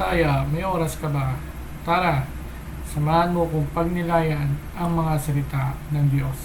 pananampalataya, may oras ka ba? Tara, samahan mo kung pagnilayan ang mga salita ng Diyos.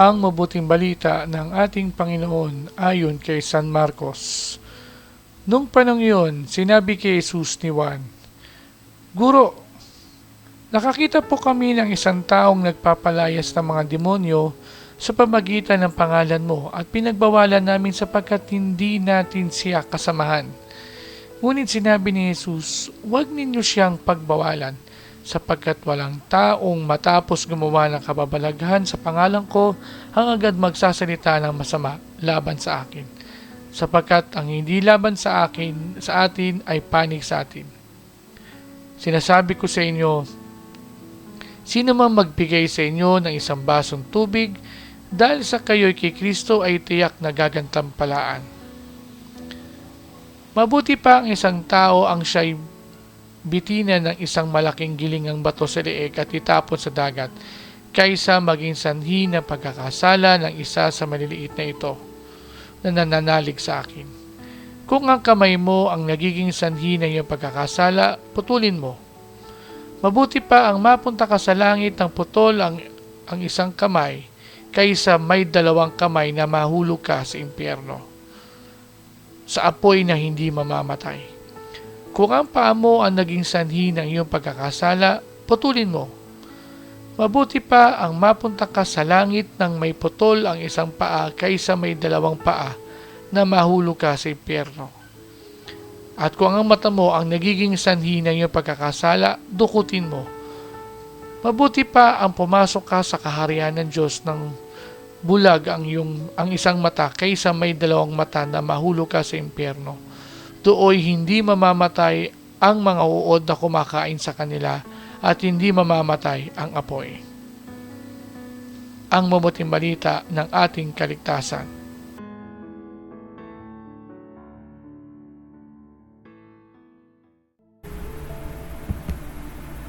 Ang mabuting balita ng ating Panginoon ayon kay San Marcos. Nung panong iyon, sinabi kay Jesus ni Juan, Guro, nakakita po kami ng isang taong nagpapalayas ng mga demonyo sa pamagitan ng pangalan mo at pinagbawalan namin sapagkat hindi natin siya kasamahan. Ngunit sinabi ni Jesus, huwag ninyo siyang pagbawalan sapagkat walang taong matapos gumawa ng kababalaghan sa pangalan ko ang agad magsasalita ng masama laban sa akin. Sapagkat ang hindi laban sa akin, sa atin ay panig sa atin. Sinasabi ko sa inyo, sino man magbigay sa inyo ng isang basong tubig dahil sa kayo'y kay Kristo ay tiyak na gagantampalaan. Mabuti pa ang isang tao ang siya'y bitina ng isang malaking gilingang bato sa leeg at itapon sa dagat, kaysa maging sanhi ng pagkakasala ng isa sa maliliit na ito na nananalig sa akin. Kung ang kamay mo ang nagiging sanhi ng iyong pagkakasala, putulin mo. Mabuti pa ang mapunta ka sa langit ng putol ang, ang isang kamay kaysa may dalawang kamay na mahulog ka sa impyerno sa apoy na hindi mamamatay. Kung ang paa mo ang naging sanhi ng iyong pagkakasala, putulin mo. Mabuti pa ang mapunta ka sa langit ng may putol ang isang paa kaysa may dalawang paa na mahulog ka sa impyerno. At kung ang mata mo ang nagiging sanhi ng iyong pagkakasala, dukutin mo. Mabuti pa ang pumasok ka sa kaharian ng Diyos ng bulag ang, iyong, ang isang mata kaysa may dalawang mata na mahulog ka sa impyerno Dooy hindi mamamatay ang mga uod na kumakain sa kanila at hindi mamamatay ang apoy. Ang mabuting balita ng ating kaligtasan.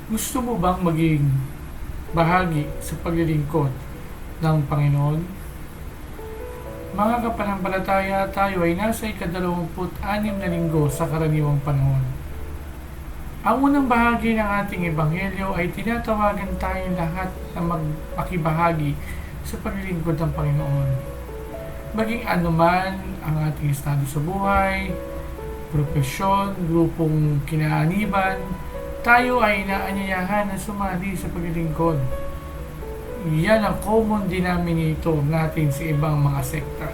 Gusto mo bang maging bahagi sa paglilingkod ng Panginoon? Mga kapanampalataya, tayo ay nasa ikadalawamput-anim na linggo sa karaniwang panahon. Ang unang bahagi ng ating ebanghelyo ay tinatawagan tayo lahat na magpakibahagi sa paglilingkod ng Panginoon. Maging anuman ang ating estado sa buhay, propesyon, grupong kinaaniban, tayo ay inaanyayahan na sumali sa paglilingkod yan ang common denominator natin sa ibang mga sekta.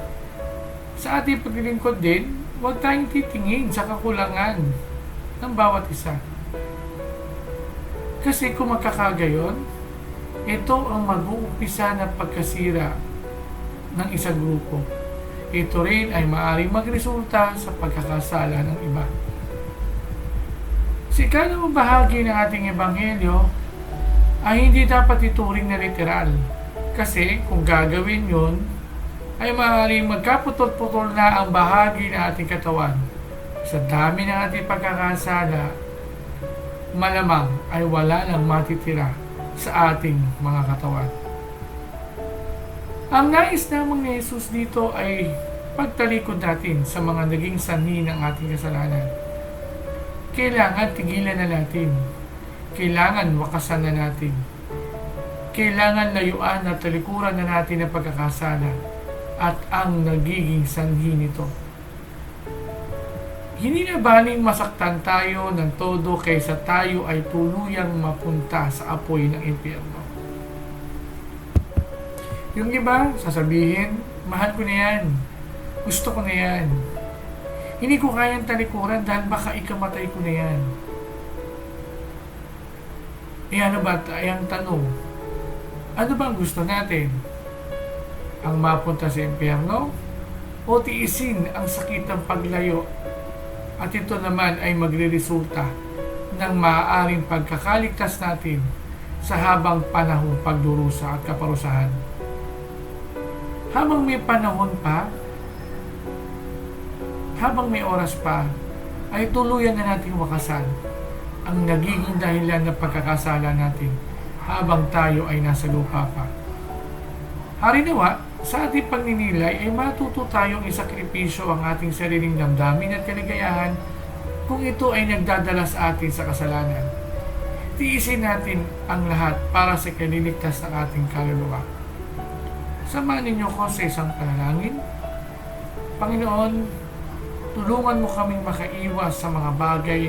Sa ating paglilingkod din, huwag tayong titingin sa kakulangan ng bawat isa. Kasi kung magkakagayon, ito ang mag-uumpisa ng pagkasira ng isang grupo. Ito rin ay maaaring magresulta sa pagkakasala ng iba. Sa ikalawang bahagi ng ating ebanghelyo, ay hindi dapat ituring na literal. Kasi kung gagawin yun, ay maaaring magkaputol-putol na ang bahagi ng ating katawan. Sa dami ng ating pagkakasala, malamang ay wala nang matitira sa ating mga katawan. Ang nais namang ni Jesus dito ay pagtalikod natin sa mga naging sanhi ng ating kasalanan. Kailangan tigilan na natin kailangan wakasan na natin. Kailangan layuan at talikuran na natin ang pagkakasala at ang nagiging sanhi nito. Hindi na baling masaktan tayo ng todo kaysa tayo ay tuluyang mapunta sa apoy ng impyerno. Yung iba, sasabihin, mahal ko na yan. Gusto ko na yan. Hindi ko kayang talikuran dahil baka ikamatay ko na yan. Eh ano ba, ay ang tanong, ano ba ang gusto natin? Ang mapunta sa impyerno? O tiisin ang sakit ng paglayo? At ito naman ay magre-resulta ng maaaring pagkakaligtas natin sa habang panahong pagdurusa at kaparusahan. Habang may panahon pa, habang may oras pa, ay tuluyan na nating wakasan ang nagiging dahilan ng pagkakasala natin habang tayo ay nasa lupa pa. Harinawa, sa ating pagninilay ay matuto tayong isakripisyo ang ating sariling damdamin at kaligayahan kung ito ay nagdadala sa atin sa kasalanan. Tiisin natin ang lahat para sa kaliligtas ng ating kaluluwa. Samahan ninyo ko sa isang panalangin. Panginoon, tulungan mo kaming makaiwas sa mga bagay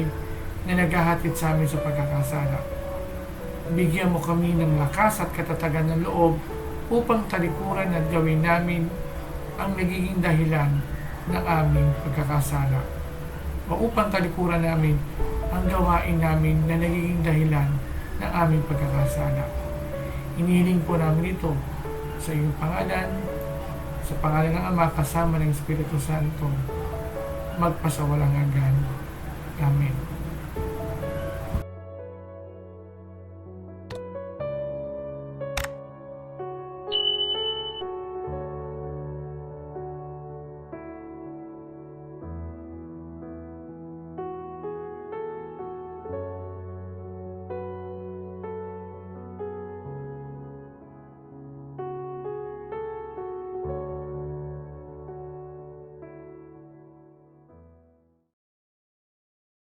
na naghahatid sa amin sa pagkakasala. Bigyan mo kami ng lakas at katatagan ng loob upang talikuran at gawin namin ang nagiging dahilan ng aming pagkakasala. O upang talikuran namin ang gawain namin na nagiging dahilan ng aming pagkakasala. Inihiling po namin ito sa iyong pangalan, sa pangalan ng Ama kasama ng Espiritu Santo, magpasawalang hanggan. Amen.